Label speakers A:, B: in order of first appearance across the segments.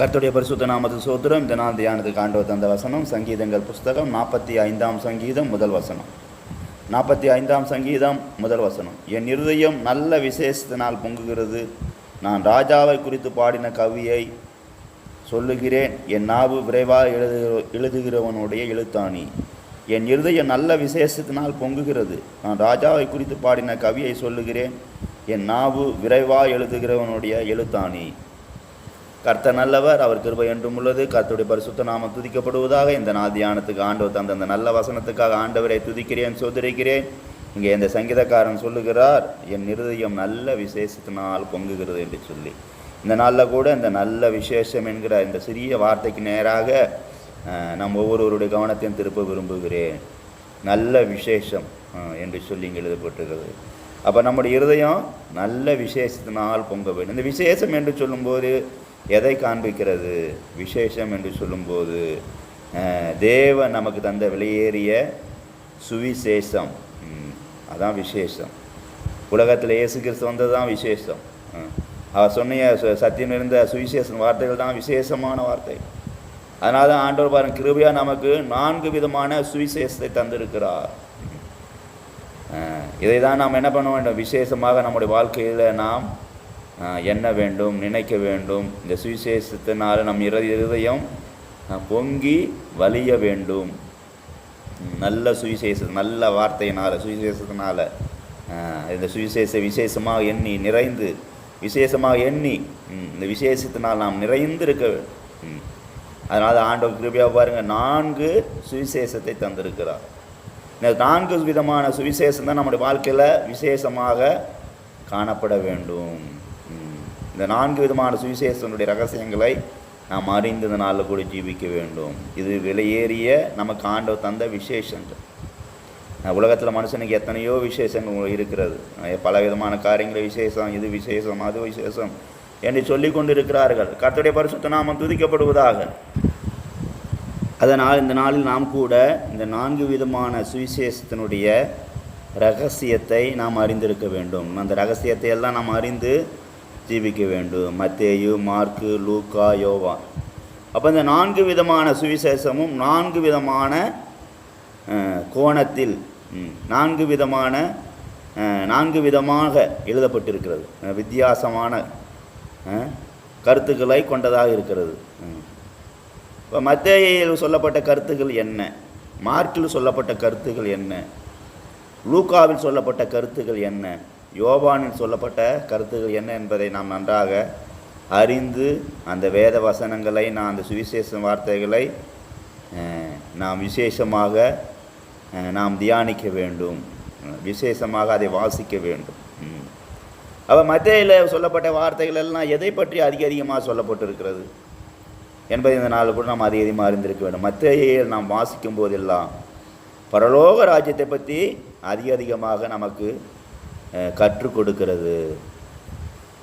A: கர்த்துடைய பரிசுத்த நாமது சோதரம் இந்த நாள் தியானத்துக்கு ஆண்டவர் தந்த வசனம் சங்கீதங்கள் புஸ்தகம் நாற்பத்தி ஐந்தாம் சங்கீதம் முதல் வசனம். நாற்பத்தி ஐந்தாம் சங்கீதம் முதல் வசனம். என் இருதயம் நல்ல விசேஷத்தினால் பொங்குகிறது. நான் ராஜாவை குறித்து பாடின கவியை சொல்லுகிறேன். என் நாவு விரைவாக எழுது எழுதுகிறவனுடைய எழுத்தாணி. என் இருதயம் நல்ல விசேஷத்தினால் பொங்குகிறது. நான் ராஜாவை குறித்து பாடின கவியை சொல்லுகிறேன். என் நாவு விரைவாக எழுதுகிறவனுடைய எழுத்தாணி. கர்த்தர் நல்லவர் அவர் கிருபை என்றும் உள்ளது. கர்த்தருடைய பரிசுத்த நாமம் துதிக்கப்படுவதாக இந்த நாள் தியானத்துக்கு ஆண்டவர் தந்த அந்த நல்ல வசனத்துக்காக ஆண்டவரை துதிக்கிறேன் சோதரிக்கிறேன். இங்கே இந்த சங்கீதக்காரன் சொல்லுகிறார் என் இருதயம் நல்ல விசேஷத்தினால் பொங்குகிறது என்று சொல்லி. இந்த நாளில் கூட இந்த நல்ல விசேஷம் என்கிற இந்த சிறிய வார்த்தைக்கு நேராக நம் ஒவ்வொருவருடைய கவனத்தையும் திருப்ப விரும்புகிறேன். நல்ல விசேஷம் என்று சொல்லி இங்கே எழுதப்பட்டிருக்கிறது. அப்போ நம்முடைய இருதயம் நல்ல விசேஷத்தினால் பொங்க வேண்டும். இந்த விசேஷம் என்று சொல்லும்போது எதை காண்பிக்கிறது? விசேஷம் என்று சொல்லும்போது தேவன் நமக்கு தந்த விலையேறிய சுவிசேஷம். ம், அதான் விசேஷம். உலகத்தில் இயேசு கிறிஸ்து வந்தது தான் விசேஷம் அவர் சொன்ன சு- சத்தியம் இருந்த சுவிசேஷம் வார்த்தைகள் தான் விசேஷமான வார்த்தை. அதனால தான் ஆண்டவர் பாருங்க கிருபையாக நமக்கு நான்கு விதமான சுவிசேஷத்தை தந்திருக்கிறார். இதை தான் நாம் என்ன பண்ண வேண்டும்? விசேஷமாக நம்முடைய வாழ்க்கையில் நாம் எண்ண வேண்டும் நினைக்க வேண்டும். இந்த சுவிசேஷத்தினால் நம் இரு இருதயம் பொங்கி வலிய வேண்டும். நல்ல சுவிசேஷம் நல்ல வார்த்தையினால் சுவிசேஷத்தினால் இந்த சுவிசேஷ விசேஷமாக எண்ணி நிறைந்து விசேஷமாக எண்ணி இந்த விசேஷத்தினால் நாம் நிறைந்து இருக்க அதனால் ஆண்டவர் கிருபியாக பாருங்கள் நான்கு சுவிசேஷத்தை தந்திருக்கிறார். இந்த நான்கு விதமான சுவிசேஷம் தான் நம்முடைய வாழ்க்கையில் விசேஷமாக காணப்பட வேண்டும். இந்த நான்கு விதமான சுவிசேஷனுடைய ரகசியங்களை நாம் அறிந்து இந்த நாளில் கூட ஜீவிக்க வேண்டும். இது விலையேறிய நமக்கு ஆண்டவர் தந்த விசேஷங்கள் உலகத்தில் மனுஷனுக்கு எத்தனையோ விசேஷங்கள் இருக்கிறது. பல விதமான காரியங்கள் விசேஷம் இது விசேஷம் அது விசேஷம் என்று சொல்லிக் கொண்டிருக்கிறார்கள். கர்த்தருடைய பரிசுத்த நாமம் துதிக்கப்படுவதாக. அதனால் இந்த நாளில் நாம் கூட இந்த நான்கு விதமான சுவிசேஷத்தினுடைய ரகசியத்தை நாம் அறிந்திருக்க வேண்டும். அந்த ரகசியத்தை எல்லாம் நாம் அறிந்து ஜீவிக்க வேண்டும். மத்தேயு மார்க்கு லூக்கா யோவான் அப்போ இந்த நான்கு விதமான சுவிசேஷமும் நான்கு விதமான கோணத்தில் நான்கு விதமான நான்கு விதமாக எழுதப்பட்டிருக்கிறது. வித்தியாசமான கருத்துக்களை கொண்டதாக இருக்கிறது. இப்போ மத்தேயில் சொல்லப்பட்ட கருத்துக்கள் என்ன? மார்க்கில் சொல்லப்பட்ட கருத்துக்கள் என்ன? லூக்காவில் சொல்லப்பட்ட கருத்துக்கள் என்ன? யோபானில் சொல்லப்பட்ட கருத்துகள் என்ன என்பதை நாம் நன்றாக அறிந்து அந்த வேத வசனங்களை நான் அந்த சுவிசேஷ வார்த்தைகளை நாம் விசேஷமாக நாம் தியானிக்க வேண்டும். விசேஷமாக அதை வாசிக்க வேண்டும். அப்போ மத்தியில் சொல்லப்பட்ட வார்த்தைகள் எல்லாம் எதை பற்றி அதிக அதிகமாக சொல்லப்பட்டிருக்கிறது? என்பதை இந்த நாள் கூட நாம் அதிக அதிகமாக அறிந்திருக்க வேண்டும். மத்தியில் நாம் வாசிக்கும் போதெல்லாம் பரலோக ராஜ்யத்தை பற்றி அதிக அதிகமாக நமக்கு கற்றுக் கொடுக்கிறது.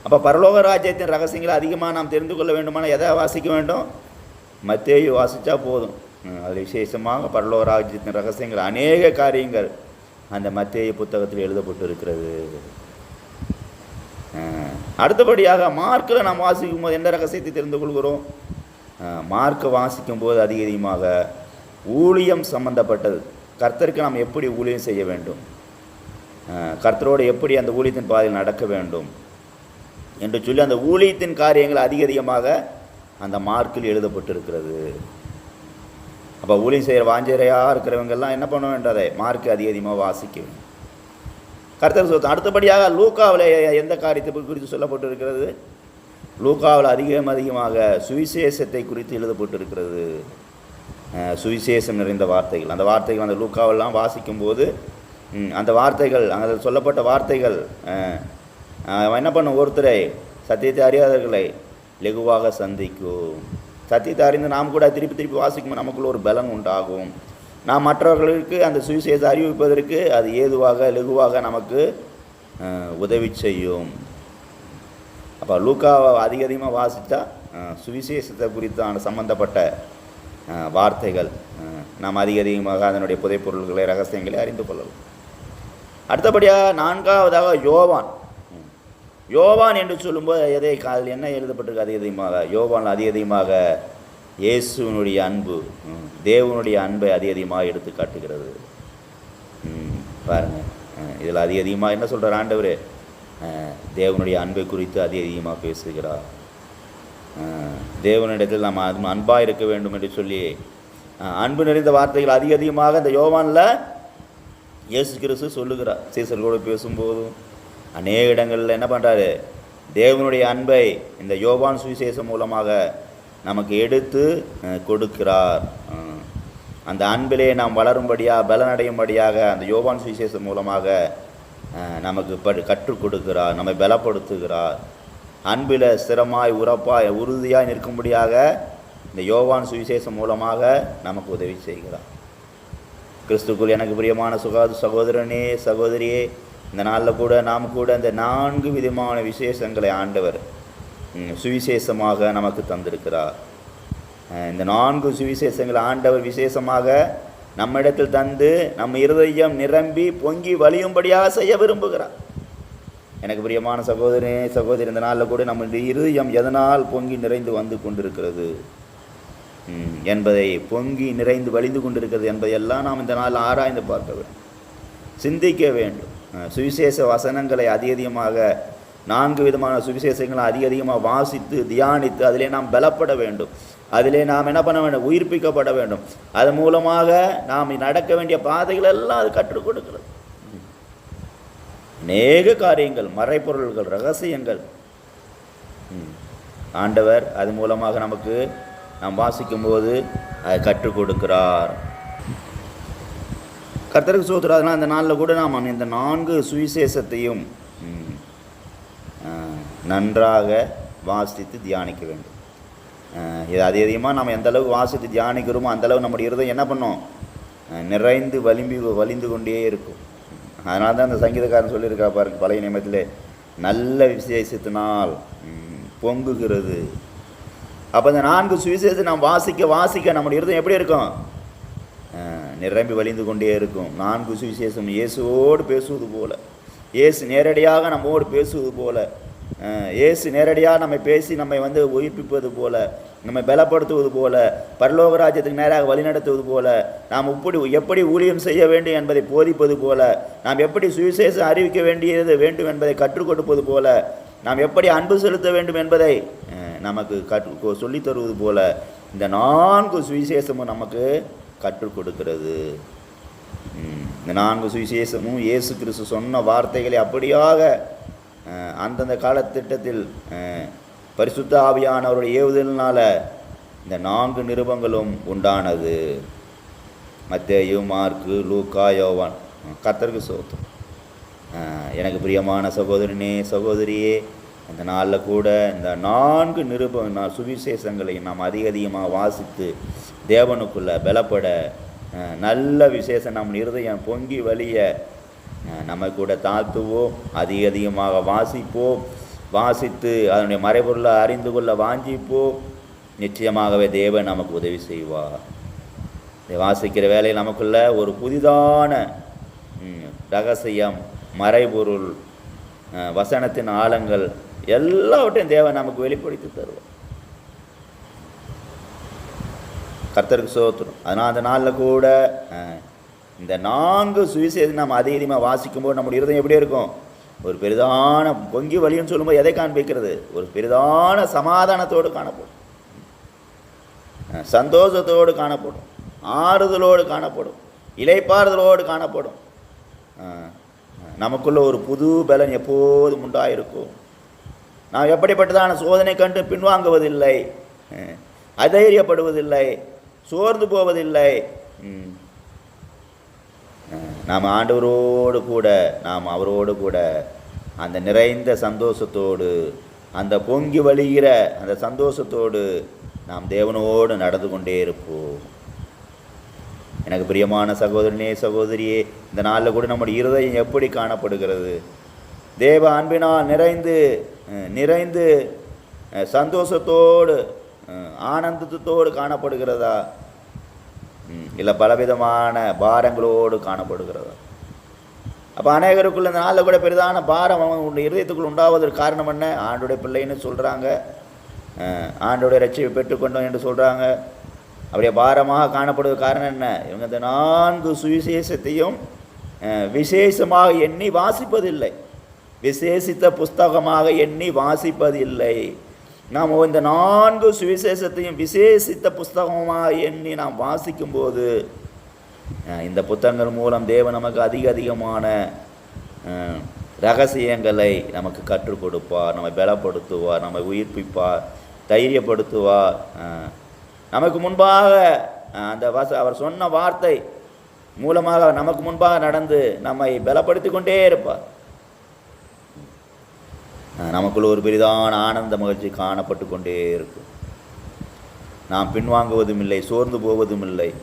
A: அப்போ பரலோக ராஜ்யத்தின் ரகசியங்களை அதிகமாக நாம் தெரிந்து கொள்ள வேண்டுமானால் எதை வாசிக்க வேண்டும்? மத்தேயு வாசித்தா போதும். அது விசேஷமாக பரலோக ராஜ்யத்தின் ரகசியங்கள் அநேக காரியங்கள் அந்த மத்தேயு புத்தகத்தில் எழுதப்பட்டு இருக்கிறது அடுத்தபடியாக மார்க்கில் நாம் வாசிக்கும் போது எந்த ரகசியத்தை தெரிந்து கொள்கிறோம்? மார்க்கை வாசிக்கும் போது அதிக அதிகமாக ஊழியம் சம்பந்தப்பட்டது. கர்த்தருக்கு நாம் எப்படி ஊழியம் செய்ய வேண்டும்? கர்த்தரோடு எப்படி அந்த ஊழியத்தின் பாதையில் நடக்க வேண்டும் என்று சொல்லி அந்த ஊழியத்தின் காரியங்கள் அதிக அதிகமாக அந்த மார்க்கில் எழுதப்பட்டிருக்கிறது. அப்போ ஊழியம் செய்கிற வாஞ்சரையாக இருக்கிறவங்கெல்லாம் என்ன பண்ண வேண்டும் மார்க்கு அதிக அதிகமாக வாசிக்க கர்த்தர் சொத்து அடுத்தபடியாக லூக்காவில் எந்த காரியத்தை குறித்து சொல்லப்பட்டிருக்கிறது? லூக்காவில் அதிகம் அதிகமாக சுவிசேஷத்தை குறித்து எழுதப்பட்டிருக்கிறது. சுவிசேஷம் நிறைந்த வார்த்தைகள். அந்த வார்த்தைகள் அந்த லூக்காவெல்லாம் வாசிக்கும்போது அந்த வார்த்தைகள் அதில் சொல்லப்பட்ட வார்த்தைகள் அவன் என்ன பண்ணும்? ஒருத்தரை சத்தியத்தை அறியாதவர்களை லெகுவாக சந்திக்கும். சத்தியத்தை அறிந்து நாம் கூட திருப்பி திருப்பி வாசிக்கும் நமக்குள்ள ஒரு பலன் உண்டாகும். நாம் மற்றவர்களுக்கு அந்த சுவிசேஷத்தை அறிவிப்பதற்கு அது ஏதுவாக லெகுவாக நமக்கு உதவி செய்யும். அப்போ லூக்காவை அதிக அதிகமாக வாசித்தா சுவிசேஷத்தை குறித்தான சம்பந்தப்பட்ட வார்த்தைகள் நாம் அதிக அதிகமாக அதனுடைய புதைப்பொருள்களை ரகசியங்களை அறிந்து கொள்ளலாம். அடுத்தபடியாக நான்காவதாக யோவான். ம். யோவான் என்று சொல்லும்போது எதை அதில் என்ன எழுதப்பட்டிருக்கு அதிக அதிகமாக? யோவான் அதிக அதிகமாக இயேசுவனுடைய அன்பு ம், தேவனுடைய அன்பை அதிக அதிகமாக எடுத்து காட்டுகிறது. ம், இதில் அதிக அதிகமாக என்ன சொல்கிறார் ஆண்டவர்? தேவனுடைய அன்பை குறித்து அதிக அதிகமாக பேசுகிறார். தேவனிடத்தில் நாம் அன்பாக இருக்க வேண்டும் என்று சொல்லி அன்பு நிறைந்த வார்த்தைகள் அதிக அதிகமாக இந்த யோவானில் இயேசு கிறிஸ்து சொல்லுகிறார் சீசர்களோடு பேசும்போதும் அநேக இடங்களில் என்ன பண்ணுறாரு தேவனுடைய அன்பை இந்த யோபான் சுவிசேஷம் மூலமாக நமக்கு எடுத்து கொடுக்கிறார். அந்த அன்பிலே நாம் வளரும்படியாக பலனடையும்படியாக அந்த யோவான் சுவிசேஷம் மூலமாக நமக்கு படு கற்றுக் கொடுக்கிறார் நம்மை பலப்படுத்துகிறார். அன்பில் ஸ்திரமாய் உறப்பாய் உறுதியாய் நிற்கும்படியாக இந்த யோவான் சுவிசேஷம் மூலமாக நமக்கு உதவி செய்கிறார். கிறிஸ்துக்குள் எனக்கு பிரியமான சுகாது சகோதரனே சகோதரியே இந்த நாளில் கூட நாம் கூட இந்த நான்கு விதமான விசேஷங்களை ஆண்டவர் சுவிசேஷமாக நமக்கு தந்திருக்கிறார். இந்த நான்கு சுவிசேஷங்களை ஆண்டவர் விசேஷமாக நம்மிடத்தில் தந்து நம்ம இருதயம் நிரம்பி பொங்கி வலியும்படியாக செய்ய விரும்புகிறார். எனக்கு பிரியமான சகோதரனே சகோதரி இந்த நாளில் கூட நம்முடைய இருதயம் எதனால் பொங்கி நிறைந்து வந்து கொண்டிருக்கிறது? என்பதை பொங்கி நிறைந்து வழிந்து கொண்டிருக்கிறது என்பதையெல்லாம் நாம் இந்த நாள் ஆராய்ந்து பார்க்க வேண்டும் சிந்திக்க வேண்டும். சுவிசேஷ வசனங்களை அதிக அதிகமாக நான்கு விதமான சுவிசேஷங்களை அதிக அதிகமாக வாசித்து தியானித்து அதிலே நாம் பலப்பட வேண்டும். அதிலே நாம் என்ன பண்ண வேண்டும்? உயிர்ப்பிக்கப்பட வேண்டும். அது மூலமாக நாம் நடக்க வேண்டிய பாதைகள் எல்லாம் அது கற்றுக் கொடுக்கிறது. அநேக காரியங்கள் மறைப்பொருள்கள் ரகசியங்கள். ஆண்டவர் அது மூலமாக நமக்கு நாம் வாசிக்கும்போது அதை கற்றுக் கொடுக்கிறார். கர்த்தருக்கு சோத்துறாதுனா அந்த நாளில் கூட நாம் இந்த நான்கு சுவிசேஷத்தையும் நன்றாக வாசித்து தியானிக்க வேண்டும். இது அது அதிகமாக நம்ம எந்த அளவுக்கு வாசித்து தியானிக்கிறோமோ அந்தளவு நம்முடைய இருதயம் என்ன பண்ணோம்? நிறைந்து வலிம்பி வலிந்து கொண்டே இருக்கும். அதனால தான் அந்த சங்கீதக்காரன் சொல்லியிருக்கா பாருங்க பழைய நியமத்தில் நல்ல விசேஷத்தினால் பொங்குகிறது. அப்போ இந்த நான்கு சுவிசேஷத்தை நாம் வாசிக்க வாசிக்க நம்முடைய இருதம் எப்படி இருக்கும்? நிரம்பி வழிந்து கொண்டே இருக்கும். நான்கு சுவிசேஷம் இயேசுவோடு பேசுவது போல. இயேசு நேரடியாக நம்மோடு பேசுவது போல. இயேசு நேரடியாக நம்மை பேசி நம்மை வந்து உயிர்ப்பிப்பது போல நம்மை பலப்படுத்துவது போல பரலோக ராஜ்யத்துக்கு நேராக வழிநடத்துவது போல நாம் இப்படி எப்படி ஊழியம் செய்ய வேண்டும் என்பதை போதிப்பது போல நாம் எப்படி சுவிசேஷம் அறிவிக்க வேண்டியது வேண்டும் என்பதை கற்றுக் கொடுப்பது போல நாம் எப்படி அன்பு செலுத்த வேண்டும் என்பதை நமக்கு கற்று சொல்லித் தருவது போல இந்த நான்கு சுவிசேஷமும் நமக்கு கற்றுக் கொடுக்கிறது. இந்த நான்கு சுவிசேஷமும் இயேசு கிறிஸ்து சொன்ன வார்த்தைகளை அப்படியாக அந்தந்த காலத்திட்டத்தில் பரிசுத்த ஆவியானவருடைய ஏவுதலினால் இந்த நான்கு நிருபங்களும் உண்டானது. மத்தேயு மார்க்கு லூக்கா யோவான். கத்தருக்கு சோத்தம். எனக்கு பிரியமான சகோதரனே சகோதரியே அந்த நாளில் கூட இந்த நான்கு நிருப நா- சுவிசேஷங்களை நாம் அதிக அதிகமாக வாசித்து தேவனுக்குள்ளே பலப்பட நல்ல விசேஷம் நம் இருதயம் பொங்கி வழிய நம்ம கூட தாழ்த்துவோம் அதிக அதிகமாக வாசிப்போம் வாசித்து அதனுடைய மறைபொருளை அறிந்து கொள்ள வாஞ்சிப்போம். நிச்சயமாகவே தேவன் நமக்கு உதவி செய்வார். இதை வாசிக்கிற வேலையில் நமக்குள்ள ஒரு புதிதான ரகசியம் மறைபொருள் வசனத்தின் ஆழங்கள் எல்லாவற்றையும் தேவன் நமக்கு வெளிப்படுத்தி தருவார். கர்த்தருக்கு சோத்துரும். அதனால் அந்த நாளில் கூட இந்த நான்கு சுவிசேஷம் நம்ம அதிக அதிகமாக வாசிக்கும்போது நம்முடைய இருதயம் எப்படி இருக்கும்? ஒரு பெரிதான பொங்கி வழின்னு சொல்லும்போது எதை காண்பிக்கிறது? ஒரு பெரிதான சமாதானத்தோடு காணப்படும். சந்தோஷத்தோடு காணப்படும். ஆறுதலோடு காணப்படும். இலைப்பாறுதலோடு காணப்படும். நமக்குள்ள ஒரு புது பலன் எப்போதும் உண்டாயிருக்கும். நாம் எப்படிப்பட்டதான சோதனை கண்டு பின்வாங்குவதில்லை. அதைரியப்படுவதில்லை சோர்ந்து போவதில்லை. ம். நாம் ஆண்டவரோடு கூட நாம் அவரோடு கூட அந்த நிறைந்த சந்தோஷத்தோடு அந்த பொங்கி வழிகிற அந்த சந்தோஷத்தோடு நாம் தேவனோடு நடந்து கொண்டே இருப்போம். எனக்கு பிரியமான சகோதரனே சகோதரியே இந்த நாளில் கூட நம்முடைய இருதயம் எப்படி காணப்படுகிறது? தேவ அன்பினால் நிறைந்து நிறைந்து சந்தோஷத்தோடு ஆனந்தத்தோடு காணப்படுகிறதா? இல்லை பலவிதமான பாரங்களோடு காணப்படுகிறதா? அப்போ அநேகருக்குள்ள இந்த நாளில் கூட பெரிதான பாரம் அவங்களுடைய இருதயத்துக்குள் உண்டாவதற்கு காரணம் என்ன? ஆண்டுடைய பிள்ளைன்னு சொல்கிறாங்க ஆண்டுடைய ரட்சியை பெற்றுக்கொண்டோம் என்று சொல்கிறாங்க அப்படியே பாரமாக காணப்படுவது காரணம் என்ன? இவங்க இந்த நான்கு சுவிசேஷத்தையும் விசேஷமாக எண்ணி வாசிப்பதில்லை. விசேஷித்த புஸ்தகமாக எண்ணி வாசிப்பதில்லை. நாம் இந்த நான்கு சுவிசேஷத்தையும் விசேஷித்த புஸ்தகமாக எண்ணி நாம் வாசிக்கும்போது இந்த புத்தகங்கள் மூலம் தேவன் நமக்கு அதிக அதிகமான ரகசியங்களை நமக்கு கற்றுக் கொடுப்பார். நம்மை பலப்படுத்துவார். நம்மை உயிர்ப்பிப்பார். தைரியப்படுத்துவார். நமக்கு முன்பாக அந்த வச அவர் சொன்ன வார்த்தை மூலமாக நமக்கு முன்பாக நடந்து நம்மை பலப்படுத்தி கொண்டே இருப்பார். நமக்குள்ள ஒரு பெரிதான ஆனந்த மகிழ்ச்சி காணப்பட்டு கொண்டே இருக்கும். நாம் பின்வாங்குவதும் இல்லை சோர்ந்து போவதும் இல்லை.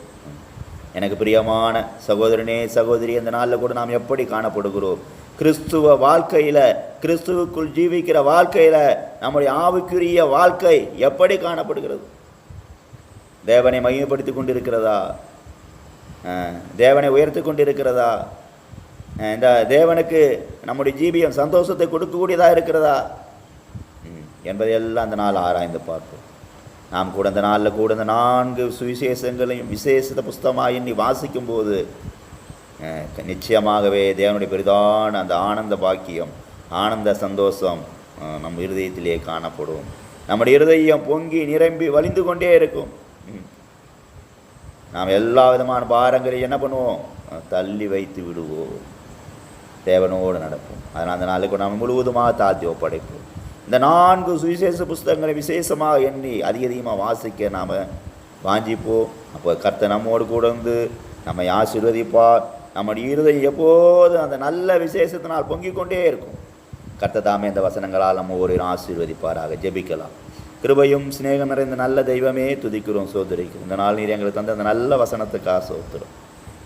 A: எனக்கு பிரியமான சகோதரனே சகோதரி அந்த நாளில் கூட நாம் எப்படி காணப்படுகிறோம்? கிறிஸ்துவ வாழ்க்கையில் கிறிஸ்துவுக்குள் ஜீவிக்கிற வாழ்க்கையில் நம்முடைய ஆவிக்குரிய வாழ்க்கை எப்படி காணப்படுகிறது? தேவனை மையப்படுத்தி கொண்டிருக்கிறதா? தேவனை உயர்த்தி கொண்டிருக்கிறதா? இந்த uh, தேவனுக்கு நம்முடைய ஜீவியம் சந்தோஷத்தை கொடுக்கக்கூடியதாக இருக்கிறதா? ம், என்பதையெல்லாம் அந்த நாள் ஆராய்ந்து பார்ப்போம். நாம் கூட அந்த நாளில் கூட இந்த நான்கு சுவிசேஷங்களையும் விசேஷ புஸ்தமாக எண்ணி வாசிக்கும்போது நிச்சயமாகவே தேவனுடைய பெரிதான அந்த ஆனந்த பாக்கியம் ஆனந்த சந்தோஷம் நம் இருதயத்திலே காணப்படும். நம்முடைய இருதயம் பொங்கி நிரம்பி வலிந்து கொண்டே இருக்கும். ம். நாம் எல்லா விதமான பாரங்களையும் என்ன பண்ணுவோம்? தள்ளி வைத்து விடுவோம். தேவனோடு நடப்போம். அதனால் அந்த நாளுக்கு நாம் முழுவதுமாக தாழ்த்தி ஒப்படைப்போம். இந்த நான்கு சுவிசேஷ புஸ்தகங்களை விசேஷமாக எண்ணி அதிக அதிகமாக வாசிக்க நாம் வாஞ்சிப்போம். அப்போ கர்த்தர் நம்மோடு கூட வந்து நம்மை ஆசீர்வதிப்பார். நம்முடைய இருதயம் எப்போதும் அந்த நல்ல விசேஷத்தினால் பொங்கிக் கொண்டே இருக்கும். கர்த்த தாமே இந்த வசனங்களால் நம்ம ஒரு ஆசீர்வதிப்பாராக. ஜெபிக்கலாம். கிருபையும் சிநேகம் நிறைந்த நல்ல தெய்வமே துதிக்கிறோம் சோதரிக்கிறோம். இந்த நாள் நீர் எங்களுக்கு தந்த அந்த நல்ல வசனத்துக்காக சோத்துறோம்.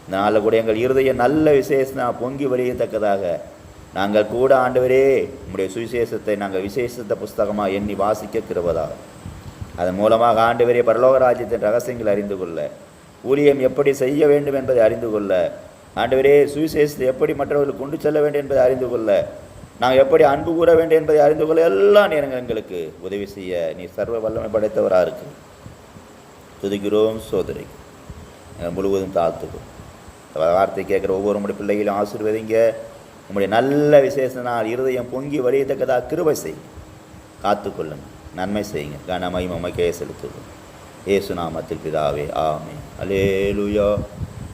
A: இந்த நாளில் கூட எங்கள் இருதய நல்ல விசேஷனா பொங்கி வழியத்தக்கதாக. நாங்கள் கூட ஆண்டவரே உங்களுடைய சுவிசேஷத்தை நாங்கள் விசேஷத்த புஸ்தகமாக எண்ணி வாசிக்க கிருபதாக அதன் மூலமாக ஆண்டவரே பரலோக ராஜ்யத்தின் ரகசியங்களை அறிந்து கொள்ள ஊழியம் எப்படி செய்ய வேண்டும் என்பதை அறிந்து கொள்ள ஆண்டவரே சுவிசேஷத்தை எப்படி மற்றவர்களுக்கு கொண்டு செல்ல வேண்டும் என்பதை அறிந்து கொள்ள நாங்கள் எப்படி அன்பு கூற வேண்டும் என்பதை அறிந்து கொள்ள எல்லாம் நேரங்கள் எங்களுக்கு உதவி செய்ய நீ சர்வ வல்லமை படைத்தவராக இருக்கு துதிக்கிறோம் சோதரி முழுவதும் தாழ்த்துக்கிறோம். வார்த்தை கேட்குற ஒவ்வொரு முறை பிள்ளைகளையும் ஆசீர்வதிங்க. உங்களுடைய நல்ல விசேஷ நாள் இருதயம் பொங்கி வழியத்தக்கதாக கிருபை செய் காத்துக்கொள்ளுங்க. நன்மை செய்யுங்க. கனமை மமக்கே செலுத்துவோம். ஏசு நாமத்தில் பிதாவே ஆமே அலேலுயா